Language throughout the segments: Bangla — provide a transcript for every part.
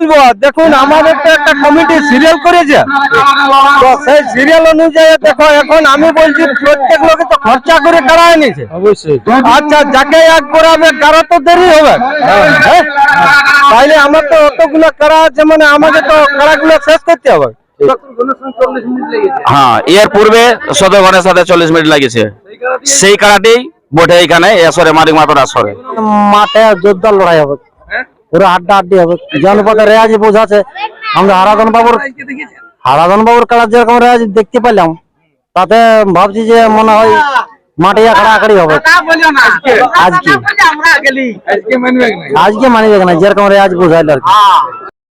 বলব দেখুন আমাদের তো একটা কমিটি সিরিয়াল করেছে। তো সেই সিরিয়াল অনুযায়ী দেখো এখন আমি বলছি প্রত্যেক লোকে তো খরচা করে কারায় নিছে অবশ্যই। আচ্ছা যাকে এক করাবে কারও তো দেরি হবে? হ্যাঁ? তাইলে আমার তো অতগুলো কারা আছে মানে আমাকে তো কারাগুলো শেষ করতে হবে। হ্যাঁ এর পূর্বে শতগণের সাথে চল্লিশ মিনিট লাগিয়েছে। সেই কারাতেই বটে এখানে আসরে মালিক মাতার আসরে মাঠে জোরদার লড়াই হবে। পুরো আড্ডা আড্ডি হবে। জনপথে রেয়াজি বোঝাচ্ছে আমরা হারাধন বাবুর হারাধন বাবুর কারা যেরকম রেয়াজ দেখতে পেলাম তাতে ভাবছি যে মনে হয় মাঠে আখড়াআখড়ি হবে। আজকে। আজকে মানি না। যেরকম রেয়াজ বোঝাইল আর কি।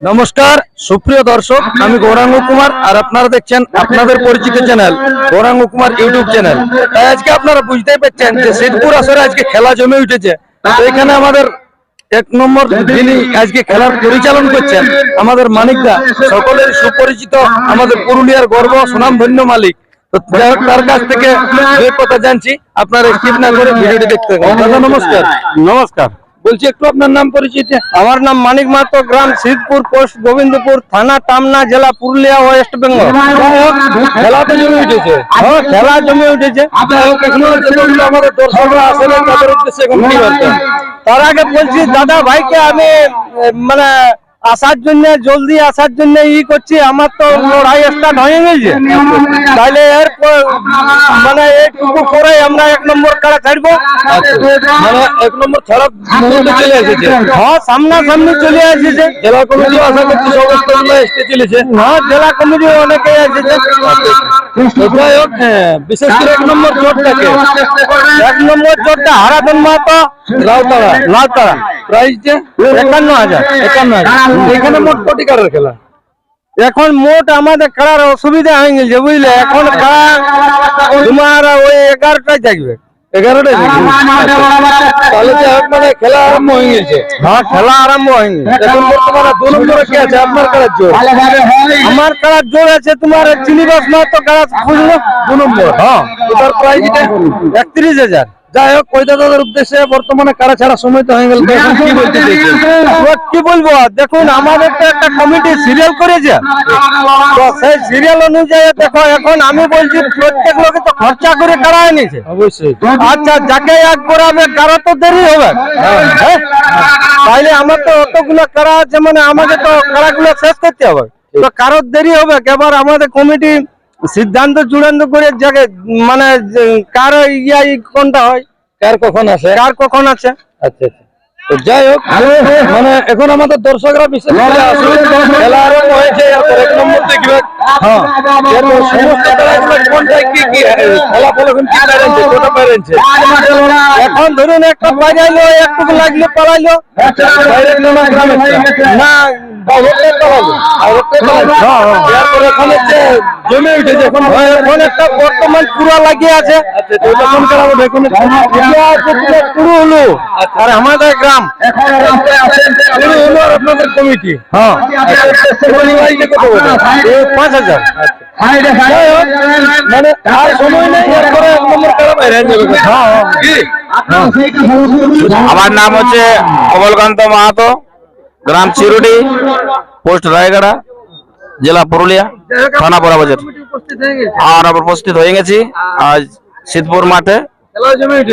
নমস্কার সুপ্রিয় দর্শক আমি গৌরাঙ্গ কুমার আর আপনারা দেখছেন আপনাদের পরিচিত channel Gouranga Kumar YouTube channel. তাই আজকে আপনারা বুঝতেই পারছেন যে সিদ্ধপুর আসরে আজকে খেলা জমে উঠেছে। তো এখানে আমাদের এক নম্বর যিনি আজকে খেলার পরিচালন করছেন, আমাদের মানিকদা, সকলের সুপরিচিত আমাদের পুরুলিয়ার গর্ব সুনামধন্য মালিক। তার কাছ থেকে কথা জানছি। আপনারা ভিডিওটি দেখতে দাদা, নমস্কার। নমস্কার। বলছি একটু আপনার নাম পরিচিত। আমার নাম মানিক মাহাতো গ্রাম সিদ্ধপুর পোস্ট গোবিন্দপুর থানা টামনা জেলা পুরুলিয়া ওয়েস্ট বেঙ্গল। খেলা তো জমে উঠেছে। হ্যাঁ খেলা জমে উঠেছে। আমাদের দর্শকরা আসলে তাদের উদ্দেশ্যে? তার আগে বলছি দাদা ভাইকে আমি মানে আসার জন্য জলদি আসার জন্য ই করছি আমার তো লড়াই স্টার্ট হয়ে গেছে। তাহলে এর প- মানে এইটুকু করে আমরা এক নম্বর কারা ছাড়বো। মানে এক নম্বর ছাড়া মুহূর্তে চলে এসেছে। হ্যাঁ সামনাসামনি চলে আসছে জেলা কমিটি আশা করছি সমস্ত এসে চলেছে। হ্যাঁ জেলা কমিটি অনেকে এসেছে। তো যাই হোক, হ্যাঁ, বিশেষ করে এক নম্বর জোটটাকে। এক নম্বর চোরটা হারাধন মাহাতো। রাউতারা লালতারা প্রাইস যে একান্ন হাজার। একান্ন হাজার। এখানে মোট কোটি কারের খেলা? এখন মোট আমাদের খেলার অসুবিধা হয়ে গেছে বুঝলে? এখন তোমার ওই এগারোটায় থাকবে। এগারোটাই নাকি? তাহলে মানে খেলা আরম্ভ হয়ে গেছে। হ্যাঁ খেলা আরম্ভ হয়নি এখন বর্তমানে দু নম্বরে কে আছে? আপনার কারের জোর। আমার জোর আছে তোমার চিনিবাস মাত্র খেলা বুঝলো দু নম্বর। হ্যাঁ। তার একত্রিশ হাজার। যাই হোক কয়টা দাদার উদ্দেশ্যে বর্তমানে কারা ছাড়া সময় তো হয়ে গেল কি বলতে চাইছেন এবার কি বলব? দেখুন আমাদের তো একটা কমিটি সিরিয়াল করেছে। তো সেই সিরিয়াল অনুযায়ী দেখো এখন আমি বলছি প্রত্যেক লোকে তো খরচা করে কারায় নিছে অবশ্যই। আচ্ছা যাকে এক করাবে কারও তো দেরি হবে। হ্যাঁ? তাইলে আমার তো অতগুলো কারা আছে মানে আমাকে তো কারাগুলো শেষ করতে হবে। তো কারোর দেরি হবে এবার আমাদের কমিটি সিদ্ধান্ত চূড়ান্ত করে যাকে মানে কার ইয়া কোনটা হয়? কার কখন আছে কার কখন আছে আচ্ছা আচ্ছা। যাই হোক মানে এখন আমাদের দর্শকরা বিশেষ করে আসলে খেলা আরম্ভ হয়েছে এক নম্বর দেখবে হ্যাঁ সমস্ত খেলাগুলো কোনটায় কি কি ফলাফল এখন কি কোটা এখন ধরুন একটা বাজাইলো একটুকু লাগলে পালাইলো নাম গ্রামের না জমে উঠেছে এখন একটা বর্তমান পুরা লাগিয়ে আছে কমিটি হ্যাঁ পাঁচ হাজার? আমার নাম হচ্ছে কমলকান্ত মাহাতো গ্রাম চিরুডি পোস্ট রায়গড়া, জেলা পুরুলিয়া, থানা বড়াবাজার আর আমরা উপস্থিত হয়ে গেছি আজ শীতপুর মাঠে।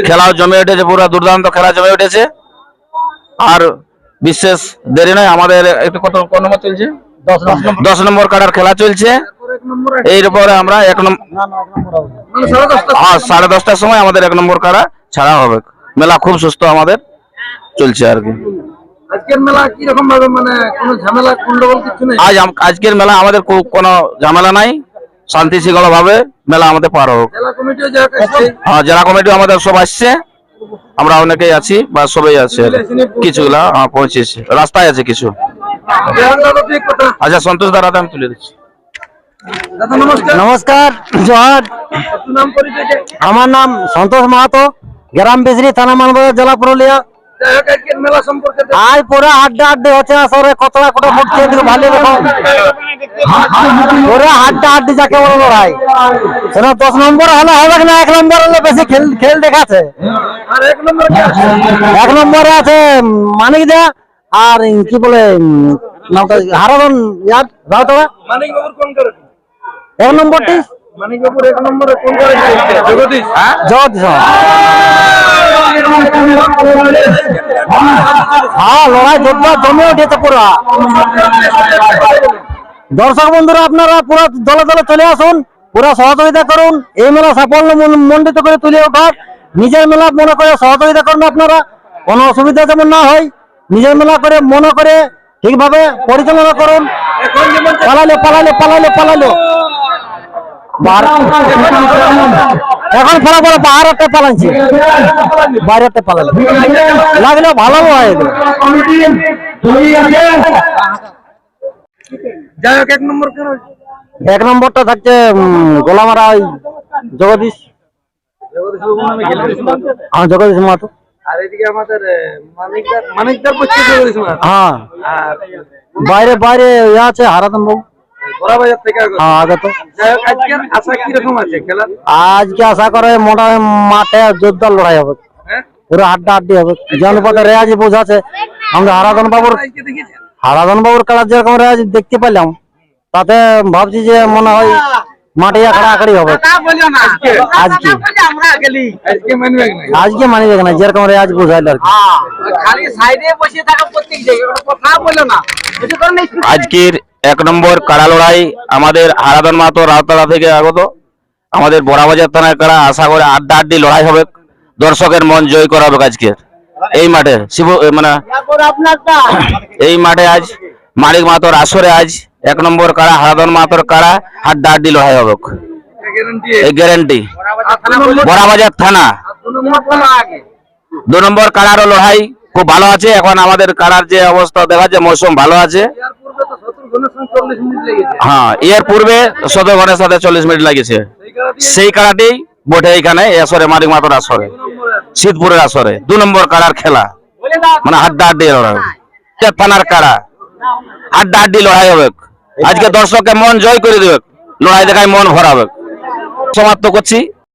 খেলাও জমে উঠেছে, পুরো দুর্দান্ত খেলা জমে উঠেছে। আর বিশেষ দেরি নয়, আমাদের একটু কত নম্বর চলছে? দশ নম্বর কাটার খেলা চলছে। এরপরে আমরা এক নম্বর সাড়ে দশটার সময় আমাদের এক নম্বর কাড়া ছাড়া হবে। মেলা খুব সুস্থ আমাদের চলছে আর কি। আজকের মেলা কি রকম ভাবে মানে কোনো ঝামেলা গন্ডগোল কিছু নেই? আজ আজকের মেলা আমাদের কোনো ঝামেলা নাই শান্তি শৃঙ্খলা ভাবে মেলা আমাদের পার হোক। হ্যাঁ জেলা কমিটি আমাদের সব আসছে। আমরা অনেকেই আছি বা সবাই আছে। কিছুগুলা হ্যাঁ পৌঁছেছে। রাস্তায় আছে কিছু। আচ্ছা সন্তোষ দাদা আমি তুলে দিচ্ছি। নমস্কার। নমস্কার জহার? আমার নাম সন্তোষ মাহাতো গ্রাম বিজরি থানা মানবাজার জেলা পুরুলিয়া। আজ পুরো আড্ডা আড্ডি হচ্ছে আসরে কতটা কোটা ফুটছে এদিকে ভালো রকম পুরো আড্ডা আড্ডি যাকে বলে লড়াই সেটা দশ নম্বর হলে হবে না এক নম্বর হলে বেশি খেল খেল দেখাচ্ছে। আর এক নম্বর আছে? এক নম্বরে আছে মানিক দা আর কি বলে নামটা হারাধন ইয়ার রাউতরা মানিক বাবুর কোন করে এক নম্বরটি? মানিক বাবুর এক নম্বরে কোন করে জগদীশ। জগদীশ হ্যাঁ দর্শক বন্ধুরা, আপনারা পুরো দলে দলে চলে আসুন, পুরো সহযোগিতা করুন। এই মেলা সাফল্য মন- মণ্ডিত করে তুলে ওঠার। নিজের মেলা মনে করে সহযোগিতা করুন আপনারা। কোনো অসুবিধা যেমন না হয়, নিজের মেলা করে মনে করে ঠিকভাবে পরিচালনা করুন। পালালে পালালে পালালে পালালে এখন ফলা ফলা বাহারতে বাইরেতে পালালে লাগলে ভালো হয়। যাই হোক এক নম্বর কেন এক নম্বরটা থাকছে গোলামারা ওই জগদীশ। হ্যাঁ জগদীশ মাহাতো আর এদিকে আমাদের মানিকদার মানিকদার জগদীশ মাহাতো। হ্যাঁ। বাইরে বাইরে ইয়ে আছে হারাতন বাবু। হ্যাঁ খেলার? আজকে আশা করে মোটা মাঠে জোরদার লড়াই হবে। হ্যাঁ? পুরো হাড্ডা হাড্ডি হবে। জনপথে রেয়াজি বোঝাচ্ছে আমরা হারাধন বাবুর হারাধন বাবুর খেলা যেরকম রেয়াজ দেখতে পেলাম তাতে ভাবছি যে মনে হয় মাঠে আখড়াআখড়ি হবে। আজকে আজকে। মানবে মানি দেখ না? যেরকম রেয়াজ বোঝাইল আর পারেন আজকের এক নম্বর কাড়া লড়াই? আমাদের হারাধন মাহাতো রাউতাড়া থেকে আগত। আমাদের বড়াবাজার থানায় কারা? আশা করে আড্ডা আড্ডি লড়াই হবে। দর্শকের মন জয় করা হবে আজকে। এই মাঠে শিব মানে এই মাঠে আজ মানিক মাহাতোর আসরে আজ এক নম্বর কারা? হারাধন মাহাতোর কারা? আড্ডা আড্ডি লড়াই হবে। এই গ্যারেন্টি। বড়াবাজার থানা। দু নম্বর কাড়ারও লড়াই খুব ভালো আছে। এখন আমাদের কারার যে অবস্থা, দেখা যাচ্ছে মৌসুম ভালো আছে। হ্যাঁ এর পূর্বে শতগণের সাথে চল্লিশ মিনিট লাগিয়েছে। সেই কাড়াতেই বটে এইখানে এই আসরে মানিক মাতর আসরে শীতপুরের আসরে। দু নম্বর কাড়ার খেলা। মানে হাড্ডা হাড্ডি লড়াই থানার কাড়া হাড্ডা হাড্ডি লড়াই হবে। আজকে দর্শককে মন জয় করে দেবে। লড়াই দেখায় মন ভরাবে। সমাপ্ত করছি।